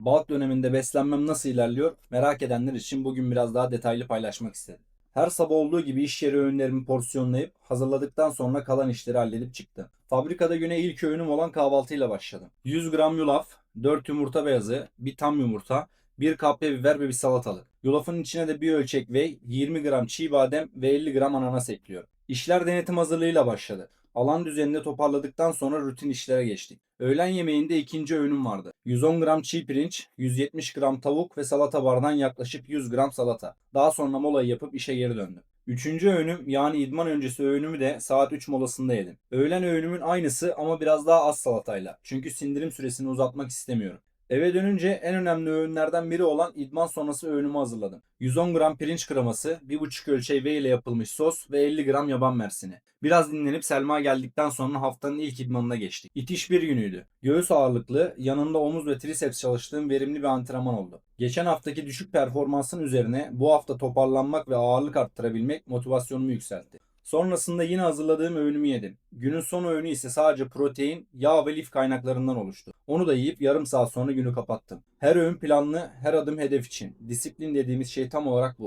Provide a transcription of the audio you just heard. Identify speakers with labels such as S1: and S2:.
S1: Balık döneminde beslenmem nasıl ilerliyor merak edenler için bugün biraz daha detaylı paylaşmak istedim. Her sabah olduğu gibi iş yeri öğünlerimi porsiyonlayıp hazırladıktan sonra kalan işleri halledip çıktım. Fabrikada güne ilk öğünüm olan kahvaltıyla başladım. 100 gram yulaf, 4 yumurta beyazı, bir tam yumurta, 1 kapya biber ve bir salatalık. Yulafın içine de bir ölçek ve 20 gram çiğ badem ve 50 gram ananas ekliyorum. İşler denetim hazırlığıyla başladı. Alan düzenini toparladıktan sonra rutin işlere geçtik. Öğlen yemeğinde ikinci öğünüm vardı. 110 gram çiğ pirinç, 170 gram tavuk ve salata bardağından yaklaşık 100 gram salata. Daha sonra molayı yapıp işe geri döndüm. Üçüncü öğünüm yani idman öncesi öğünümü de saat 3 molasında yedim. Öğlen öğünümün aynısı ama biraz daha az salatayla. Çünkü sindirim süresini uzatmak istemiyorum. Eve dönünce en önemli öğünlerden biri olan idman sonrası öğünümü hazırladım. 110 gram pirinç kreması, 1,5 ölçeği V ile yapılmış sos ve 50 gram yaban mersini. Biraz dinlenip Selma geldikten sonra haftanın ilk idmanına geçtik. İtiş bir günüydü. Göğüs ağırlıklı, yanında omuz ve triceps çalıştığım verimli bir antrenman oldu. Geçen haftaki düşük performansın üzerine bu hafta toparlanmak ve ağırlık arttırabilmek motivasyonumu yükseltti. Sonrasında yine hazırladığım öğünümü yedim. Günün son öğünü ise sadece protein, yağ ve lif kaynaklarından oluştu. Onu da yiyip yarım saat sonra günü kapattım. Her öğün planlı, her adım hedef için. Disiplin dediğimiz şey tam olarak bu.